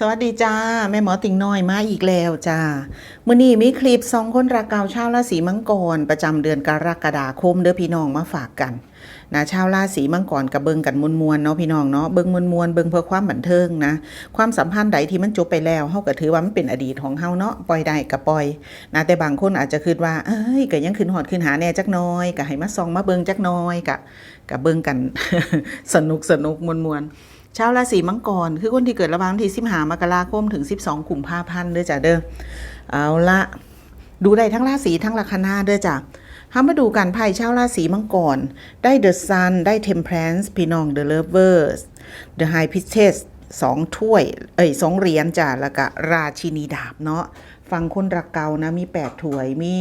สวัสดีจ้า แม่หมอติ่งน้อยมาอีกแล้วจ้ามื่อนี้มีคลิปสองคนรักเก่าชาวราศีมังกร ประจำเดือนกรกฎาคมเด้อพี่น้องมาฝากกันนะชาวราศีมังกรกับเบิงกันมวลๆเนาะพี่น้องเนาะเบิงมวลๆเบิงเพื่อความบันเทิงนะความสัมพันธ์ใดที่มันจบไปแล้วเฮาก็ถือว่ามันเป็นอดีตของเฮาเนาะปล่อยได้ก็ปล่อยนะแต่บางคนอาจจะคิดว่าเอ้ยก็ยังขึ้นหอดขึ้นหาแน่จักน้อยก็ให้มาซองมาเบิงจักน้อยก็ก็เบิงกันสนุกสนุกมวลๆ ชาวราศีมังกร คือคนที่เกิดระหว่างวันที่15มกราคมถึง12กุมภาพันธ์เด้อจ้ะเด้อเอาละดูได้ทั้งราศีทั้งลัคนาเด้อจ้ะห้ามาดูกันไพ่ชาวราศีมังกร ได้ The Sun ได้ Temperance พี่น้อง The Lovers The High Priestess สองถ้วย เอ้ยสองเหรียญจ้ะแล้วก็ราชินีดาบเนาะฟังคนรักเก่านะมีแปดถ้วยมี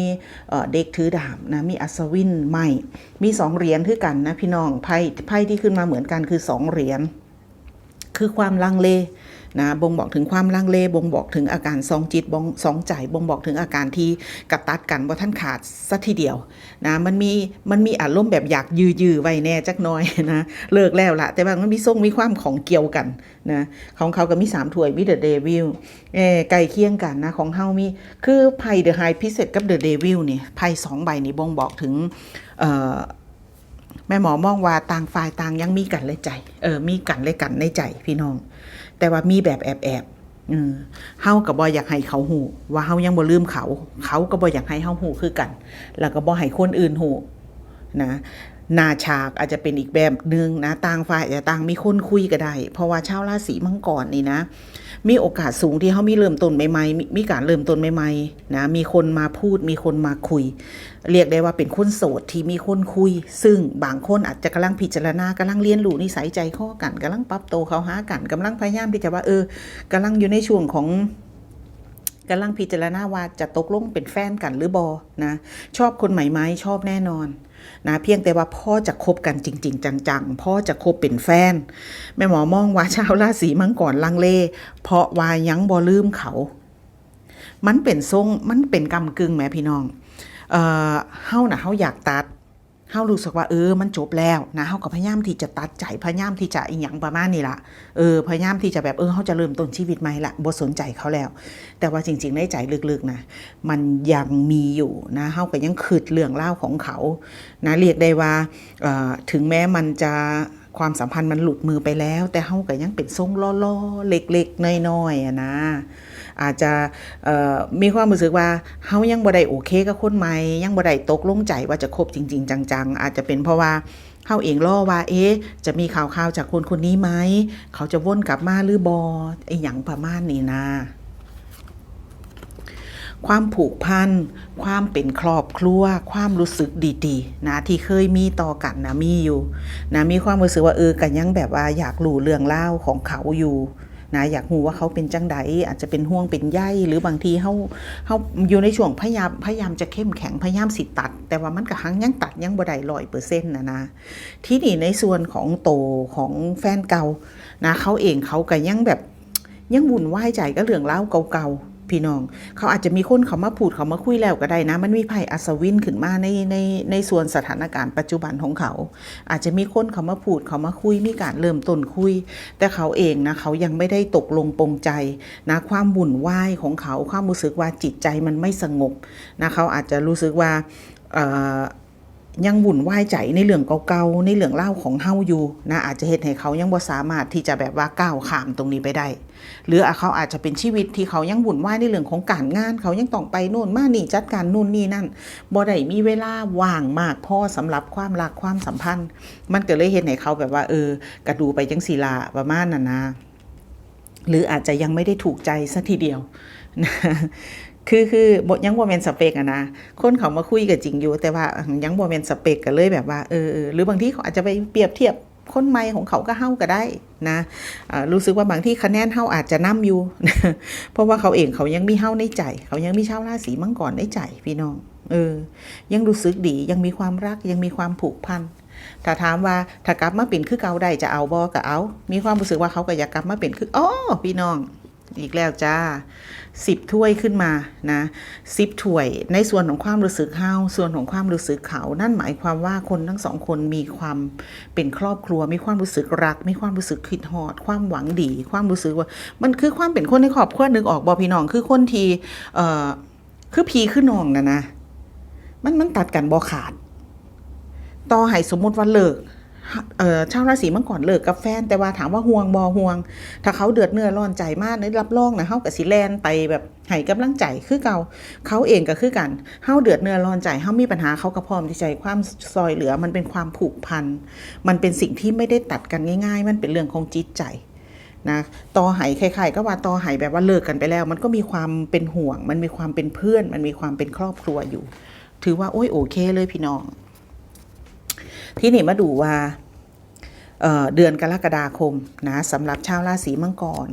เอ่อเด็กถือดาบนะมีอัศวินใหม่ มีสองเหรียญคือกันนะพี่น้องไพ่ไพ่ที่ขึ้นมาเหมือนกันคือสองเหรียญ คือความลังเลนะบ่งบอกถึงความลังเลบ่งบอกถึงอาการสองจิตบ่งสองใจบ่งบอกถึงอาการที่กระตัดกันว่าท่านขาดสัทีเดียวนะมันมีมันมีอารมณ์แบบอยากยื้อยื้อไว้แน่จักน้อยนะเลิกแล้วละแต่ว่ามันมีทรงมีความของเกี่ยวกันนะของเขาก็มีสามถ้วยมีเดอะเดวิลเออไก่เคียงกันนะของเฮามีคือไพ่เดอะไฮพิเศษกับเดอะเดวิลเนี่ยไพ่สองใบนี้บ่งบอกถึงเอ่อ แม่หมอมองว่าต่างฝ่ายต่างยังมีกันเลยใจ เออ มีกันเลยกันในใจพี่น้อง แต่ว่ามีแบบแอบแอบๆเออเฮากับบอยอยากให้เขาหูว่าเฮายังบ่ลืมเขา เขาก็บ่อยากให้เฮาหูคือกัน แล้วก็บอให้คนอื่นหูนะ นาฉากอาจจะเป็นอีกแบบหนึ่งนะต่างฝ่ายอาจจะต่างมีคนคุยก็ได้ เพราะว่าชาวราศีมังกรนี่นะ มีโอกาสสูงที่เขามีเริ่มต้นใหม่ๆมีการเริ่มต้นใหม่ๆนะมีคนมาพูดมีคนมาคุย เรียกได้ว่าเป็นคนโสดที่มีคนคุย ซึ่งบางคนอาจจะกำลังพิจารณากำลังเรียนรู้นิสัยใจข้อกันกำลังปรับโตเขาหากันกำลังพยายามที่จะว่าเออกำลังอยู่ในช่วงของ กำลังพิจารณาว่าจะตกลงเป็นแฟนกันหรือบอนะ ชอบคนใหม่ไหมชอบแน่นอนนะเพียงแต่ว่าพ่อจะคบกันจริง ๆ จังๆ พ่อจะคบเป็นแฟน แม่หมอมองว่าชาวราศีมังกรลังเล เพราะว่ายังบ่ลืมเขา มันเป็นทรงมันเป็นกำกึ่งแหมพี่น้อง เอ่อเฮาน่ะเฮาอยากตัดารู้สึกว่าเออมันจบแล้วนะเฮาก็พยายามที่จะตัดใจพยายามที่จะอีหยังประมาณนี้ละเออพยายามที่จะแบบเออเฮาจะเริ่มต้นชีวิตใหม่ละบ่สนใจเขาแล้ว แต่ว่าจริงๆในใจลึกๆนะมันยังมีอยู่นะเฮาก็ยังคืดเรื่องเล่าของเขานะเรียกได้ว่าเอ่อถึงแม้มันจะ ความสัมพันธ์มันหลุดมือไปแล้ว แต่เฮาก็ยังเป็นทรงล้อๆ เล็กๆน้อยๆอะนะ อาจจะมีความรู้สึกว่าเฮายังบ่ได้โอเคกับคนใหม่ยังบ่ได้ตกลงใจว่าจะคบจริง ๆ จัง ๆ อาจจะเป็นเพราะว่าเฮาเองรอว่าเอ๊ะจะมีข่าวๆจากคนคนนี้ไหมเขาจะวนกลับมาหรือบอไอ้หยังประมาณนี้นะ ความผูกพัน ความเป็นครอบครัว ความรู้สึกดีๆ นะที่เคยมีต่อกันนะมีอยู่ นะมีความรู้สึกว่าเออกันยังแบบว่าอยากรู้เรื่องเล่าของเขาอยู่นะอยากรู้ว่าเขาเป็นจังใดอาจจะเป็นห่วงเป็นใยหรือบางทีเขาเขาอยู่ในช่วงพยายามพยายามจะเข้มแข็งพยายามสิตัด แต่ว่ามันก็หังยังตัดยังบด้ร้อยเปอร์เซ็นต์นะนะที่นี่ในส่วนของโตของแฟนเก่านะเขาเองเขาก็ยังแบบยังวุ่นวายใจก็เรื่องเล่าเก่าๆ พี่น้อง เขาอาจจะมีคนเขามาพูดเขามาคุยแล้วก็ได้นะ มันมีไพ่อัศวินขึ้นมาในในในส่วนสถานการณ์ปัจจุบันของเขา อาจจะมีคนเขามาพูดเขามาคุยมีการเริ่มต้นคุย แต่เขาเองนะเขายังไม่ได้ตกลงปรงใจนะความบุ่นวายของเขาความรู้สึกว่าจิตใจมันไม่สงบนะเขาอาจจะรู้สึกว่า ยังวุ่นวายใจในเรื่องเก่าๆในเรื่องเล่าของเฮาอยู่นะอาจจะเห็นให้เขายังบ่สามารถที่จะแบบว่าก้าวข้ามตรงนี้ไปได้ หรือเขาอาจจะเป็นชีวิตที่เขายังวุ่นวายในเรื่องของการงาน เขายังต้องไปโน่นมานี่จัดการนู่นนี่นั่นบ่ได้มีเวลาว่างมากพอสำหรับความรักความสัมพันธ์ มันก็เลยเห็นให้เขาแบบว่า เออกระดูไปจังสีลาประมาณนั้นนะหรืออาจจะยังไม่ได้ถูกใจสัทีเดียวนะ คือคือบทยังบ่แม่นสเปกอะนะคนเขามาคุยกับจริงอยู่ แต่ว่ายังบ่แม่นสเปกก็เลยแบบว่าเออหรือบางที่เขาอาจจะไปเปรียบเทียบคนใหม่ของเขาก็เฮาก็ได้นะรู้สึกว่าบางที่คะแนนเฮาอาจจะนํอยู่ เพราะว่าเขาเองเขายังมีเฮาในใจ เขายังมีชาวราศีมังกรในใจพี่น้องเออ ยังรู้สึกดียังมีความรักยังมีความผูกพันถ้าถามว่าถ้ากลับมาเป็นคือเก่าได้จะเอาบ่ก็เอา มีความรู้สึกว่าเขาก็อยากกลับมาเป็นคืออ๋อพี่น้อง อีกแล้วจ้า สิบถ้วยขึ้นมานะสิบถ้วย ในส่วนของความรู้สึกเฮาส่วนของความรู้สึกเขา นั่นหมายความว่าคนทั้งสองคนมีความเป็นครอบครัว มีความรู้สึกรัก มีความรู้สึกคิดฮอด ความหวังดี ความรู้สึกว่า มันคือความเป็นคนในครอบครัวนึกออกบอพี่น้องคือคนทีเอ่อคือพีคือน้องนะนะมันมันตัดกันบอขาด ต่อให้สมมติว่าเลิก ชาวราศีมังกรเลิกกับแฟน แต่ว่าถามว่าห่วงบอห่วง ถ้าเขาเดือดเนื้อร้อนใจมากในรับรองนะเฮากับสิแลนไปแบบให้กำลังใจคือเก่าเขาเองก็คือกันเฮาเดือดเนื้อร้อนใจเฮามีปัญหาเขาก็พร้อมที่จะให้ความซอยเหลือมันเป็นความผูกพัน มันเป็นสิ่งที่ไม่ได้ตัดกันง่าย ๆ มันเป็นเรื่องของจิตใจนะต่อไห้ใครๆก็ว่าต่อไห้แบบว่าเลิกกันไปแล้ว มันก็มีความเป็นห่วง มันมีความเป็นเพื่อน มันมีความเป็นครอบครัวอยู่ ถือว่าโอ้ยโอเคเลยพี่น้อง ที่นี่มาดูว่าเเดือนกรกฎาคมนะสำหรับชาวราศีมังกร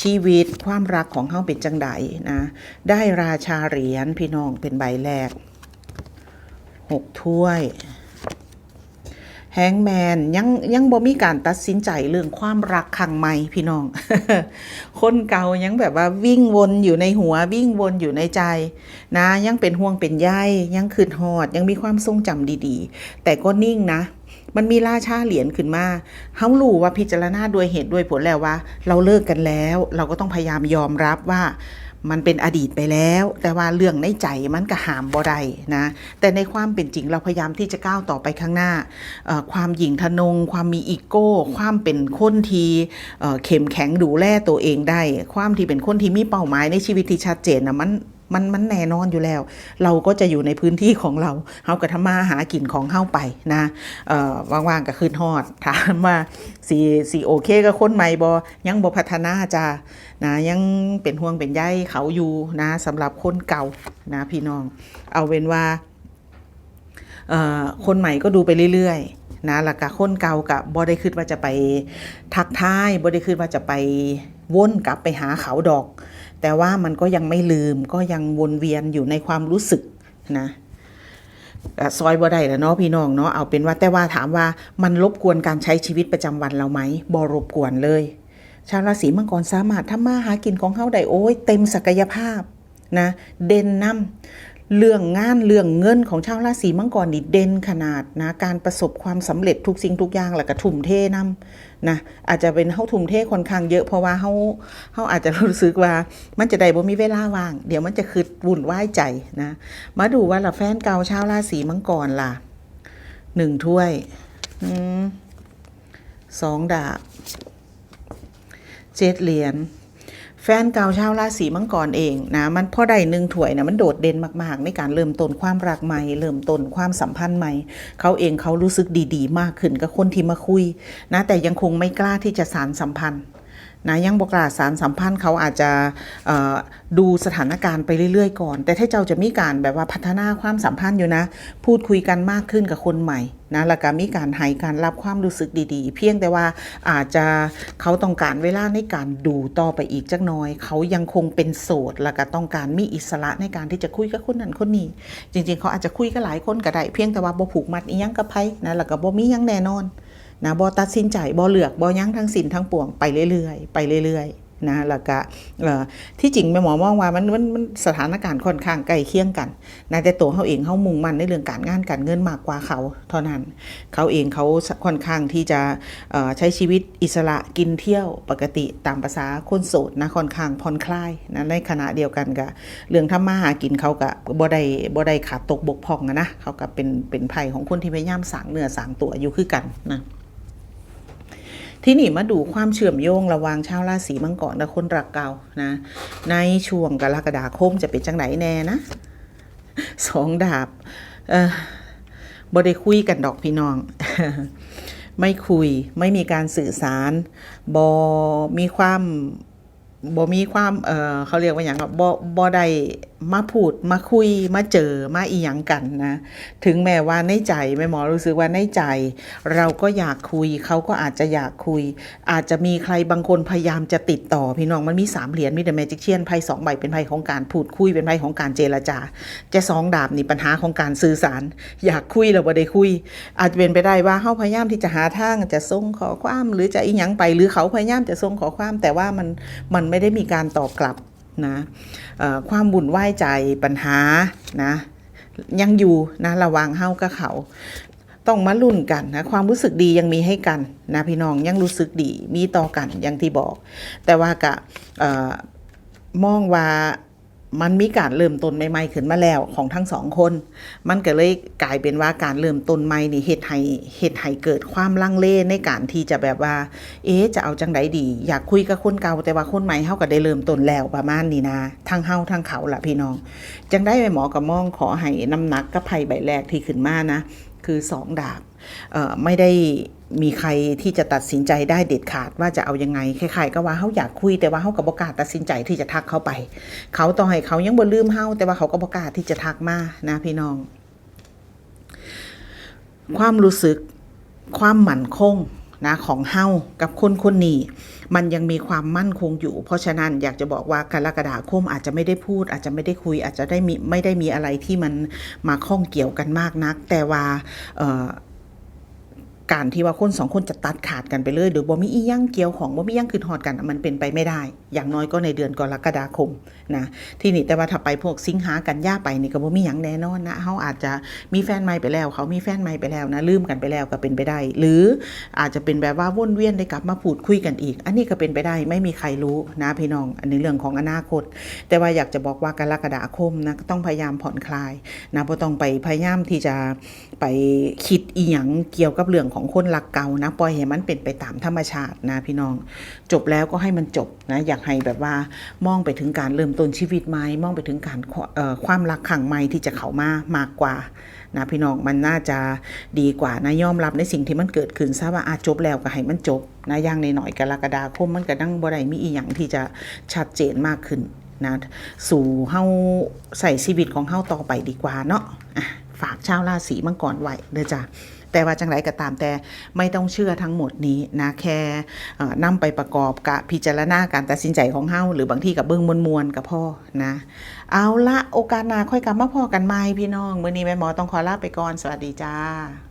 ชีวิตความรักของเขาเป็นจังไดนะได้ราชาเหรียญพี่น้องเป็นใบแรกหกถ้วย แฮงแมนยังยังบ่มีการตัดสินใจเรื่องความรักครั้งใหม่พี่น้อง คนเก่ายังแบบว่าวิ่งวนอยู่ในหัววิ่งวนอยู่ในใจ นะยังเป็นห่วงเป็นใยยังคืนหอด ยังมีความทรงจำดีๆ แต่ก็นิ่งนะ มันมีราชาเหรียญขึ้นมาเฮารู้ว่าพิจารณาด้วยเหตุด้วยผลแล้วว่า เราเลิกกันแล้ว เราก็ต้องพยายามยอมรับว่า มันเป็นอดีตไปแล้ว แต่ว่าเรื่องในใจมันก็หามบ่ได้นะ แต่ในความเป็นจริงเราพยายามที่จะก้าวต่อไปข้างหน้า ความหยิ่งทะนง ความมีอีโก้ ความเป็นคนทีเ่เข้มแข็งดูแลตัวเองได้ ความที่เป็นคนที่มีเป้าหมายในชีวิตที่ชัดเจนนะมัน มันมันแน่นอนอยู่แล้ว เราก็จะอยู่ในพื้นที่ของเราเฮาก็ทำมาหากินของเฮาไปนะเอ่อว่างๆก็ขึ้นฮอด ถามว่าสีสีโอเคกับคนใหม่บ่ยังบ่พัฒนาจ้านะยังเป็นห่วงเป็นใยเขาอยู่นะสำหรับคนเก่านะพี่น้อง เอาเป็นว่าเอ่อคนใหม่ก็ดูไปเรื่อยๆนะแล้วก็คนเก่ากับบ่ได้คิดว่าจะไปทักทายบ่ได้คิดว่าจะไปวนกลับไปหาเขาดอก แต่ว่ามันก็ยังไม่ลืมก็ยังวนเวียนอยู่ในความรู้สึกนะซอยบ่ได้แล้วเนาะพี่น้องเนาะเอาเป็นว่าแต่ว่าถามว่ามันรบกวนการใช้ชีวิตประจำวันเราไหมบ่รบกวนเลย ชาวราศีมังกรสามารถทำมาหากินของเขาได้โอ้ยเต็มศักยภาพนะเด่นนำ เรื่องงานเรื่องเงินของชาวราศีมังกรนี่เด่นขนาดนะ การประสบความสำเร็จทุกสิ่งทุกอย่างแล้วก็ทุ่มเทนำนะอาจจะเป็นเฮาทุ่มเทค่อนข้างเยอะเพราะว่าเฮาเฮาอาจจะรู้สึกว่ามันจะได้บ่มีเวลาว่าง เดี๋ยวมันจะคืดวุ่นวายใจนะ มาดูว่าล่ะแฟนเก่าชาวราศีมังกรล่ะหนึ่งถ้วยอสองดาบเจ็ดเหรียญ แฟนเก่าชาวราศีมังกรเองนะมันพอได้หนึ่งถ้วยนะมันโดดเด่นมากๆ ในการเริ่มต้นความรักใหม่ เริ่มต้นความสัมพันธ์ใหม่ เขาเองเขารู้สึกดีๆ มากขึ้นกับคนที่มาคุยนะแต่ยังคงไม่กล้าที่จะสารสัมพันธ์นะยังบอกลาสารสัมพันธ์เขาอาจจะดูสถานการณ์ไปเรื่อยๆ ก่อน แต่ถ้าเจ้าจะมีการแบบว่าพัฒนาความสัมพันธ์อยู่นะ พูดคุยกันมากขึ้นกับคนใหม่ นะแล้วก็มีการให้การรับความรู้สึกดีๆ เพียงแต่ว่าอาจจะเขาต้องการเวลาในการดูต่อไปอีกจักน้อย เขายังคงเป็นโสดแล้วก็ต้องการมีอิสระในการที่จะคุยกับคนนั้นคนนี้ จริง ๆ เขาอาจจะคุยกับหลายคนก็ได้เพียงแต่ว่าบ่ผูกมัดอีหยังกับไผนะแล้วก็บ่มีหยังแน่นอนนะบ่ตัดสินใจบ่เลือกบ่ยั้งทั้งสินทั้งปวงไปเรื่อยๆ ไปเรื่อยๆ นะแล้วก็ที่จริงแม่หมอมองว่ามันมันมันสถานการณ์ค่อนข้างใกล้เคียงกันนะแต่ตัวเขาเองเขามุ่งมั่นในเรื่องการงานการเงินมากกว่าเขาเท่านั้นเขาเองเขาค่อนข้างที่จะใช้ชีวิตอิสระกินเที่ยวปกติตามภาษาคนโสดนะค่อนข้างผ่อนคลายนะในขณะเดียวกันกับเรื่องทำมาหากินเขากับบ่ได้บ่ได้ขาดตกบกพร่องนะเขากับเป็นเป็นภัยของคนที่พยายามสางเนื้อสางตัวอยู่คือกันนะ ที่นี่มาดูความเชื่อมโยงระหว่างชาวราศีมังกรและคนรักเก่านะ ในช่วงกรกฎาคมจะเป็นจังไหนแน่นะสองดาบเออบ่ได้คุยกันดอกพี่น้อง ไม่คุยไม่มีการสื่อสารบอมีความบอมีความเออเขาเรียกว่าอย่างบอบอได้ มาพูดมาคุยมาเจอมาอีหยังกันนะ ถึงแม้ว่าในใจแม่หมอรู้สึกว่าในใจ เราก็อยากคุยเขาก็อาจจะอยากคุย อาจจะมีใครบางคนพยายามจะติดต่อพี่น้องมันมีสามเหรียญมีแต่แมจิกเชียนไพ่สองใบเป็นไพ่ของการพูดคุยเป็นไพ่ของการเจรจาจะสองดาบนี่ปัญหาของการสื่อสาร อยากคุยแล้วบ่ได้คุย อาจจะเป็นไปได้ว่าเขาพยายามที่จะหาทางจะส่งขอความหรือจะอีหยังไป หรือเขาพยายามจะส่งขอความแต่ว่ามันมันไม่ได้มีการตอบกลับ นะความบุญไหว้ใจปัญหานะยังอยู่นะระวังเฮากับเขา ต้องมาลุ่นกันนะความรู้สึกดียังมีให้กันนะพี่น้องยังรู้สึกดีมีต่อกันอย่างที่บอก แต่ว่ากะมองว่า มันมีการเริ่มต้นใหม่ๆขึ้นมาแล้วของทั้งสองคน มันก็เลยกลายเป็นว่าการเริ่มต้นใหม่นี่เฮ็ดให้เฮ็ดให้เกิดความลังเลในการที่จะแบบว่า เอ๊ะจะเอาจังไดดี อยากคุยกับคนเก่าแต่ว่าคนใหม่เฮาก็ได้เริ่มต้นแล้วประมาณนี้นะทั้งเฮาทั้งเขาล่ะพี่น้อง จังได้ไปหมอกับมองขอให้น้ำหนักกับไพ่ใบแรกที่ขึ้นมานะ คือสองดาบ ไม่ได้มีใครที่จะตัดสินใจได้เด็ดขาดว่าจะเอายังไงใคล้ายๆก็ว่าเขาอยากคุยแต่ว่าเขากับบกล้าตัดสินใจที่จะทักเข้าไป เขาต่อให้เขายังบ่ลืมเฮาแต่ว่าเขาก็บกล้าที่จะทักมานะพี่น้อง ความรู้สึกความหมั่นคงนะของเฮากับคนคนนี้มันยังมีความมั่นคงอยู่ เพราะฉะนั้นอยากจะบอกว่ากรกฎาคมอาจจะไม่ได้พูด อาจจะไม่ได้คุย อาจจะได้มีไม่ได้มีอะไรที่มันมาข้องเกี่ยวกันมากนัก แต่ว่าเออ การที่ว่าคนสองคนจะตัดขาดกันไปเลยโดยบ่มีอีหยังเกี่ยวของบ่มีอียังคือหอดกันมันเป็นไปไม่ได้ อย่างน้อยก็ในเดือนกรกฎาคมนะที่นี่แต่ว่าถ้าไปพวกสิงหากันย่าไปนี่ก็บ่มีหยังแน่นอนนะเฮาอาจจะมีแฟนใหม่ไปแล้ว เขามีแฟนใหม่ไปแล้วนะลืมกันไปแล้วก็เป็นไปได้ หรืออาจจะเป็นแบบว่าวนเวียนได้กลับมาพูดคุยกันอีก อันนี้ก็เป็นไปได้ไม่มีใครรู้นะพี่น้อง อันนี้เรื่องของอนาคต แต่ว่าอยากจะบอกว่ากรกฎาคมนะต้องพยายามผ่อนคลายนะบ่ต้องไปพยายามที่จะไปคิดอีหยังเกี่ยวกับเรื่องของคนรักเก่านะปล่อยให้มันเป็นไปตามธรรมชาตินะพี่น้อง จบแล้วก็ให้มันจบนะอยากให้แบบว่ามองไปถึงการเริ่มต้นชีวิตใหม่มองไปถึงการความรักครั้งใหม่ที่จะเข้ามามากกว่านะพี่น้องมันน่าจะดีกว่านะยอมรับในสิ่งที่มันเกิดขึ้นซะว่าอาจบแล้วก็ให้มันจบนะย่างในหน่อยกรกฎาคมมันก็ดังบ่ได้มีอีหยังที่จะชัดเจนมากขึ้นนะสู่เฮาใส่ชีวิตของเฮาต่อไปดีกว่าเนาะอะฝากชาวราศีมังกรไว้เด้อจ้ะ แต่ว่าจังไรก็ตามแต่ไม่ต้องเชื่อทั้งหมดนี้นะแค่เอ่อนำไปประกอบกับพิจารณาการตัดสินใจของเฮาหรือบางที่กับเบิ้งมวลๆกับพ่อนะเอาละโอกาสหน้าค่อยกลับมาพอกันไหมพี่น้องเมื่อนี้แม่หมอต้องขอลาไปก่อนสวัสดีจ้า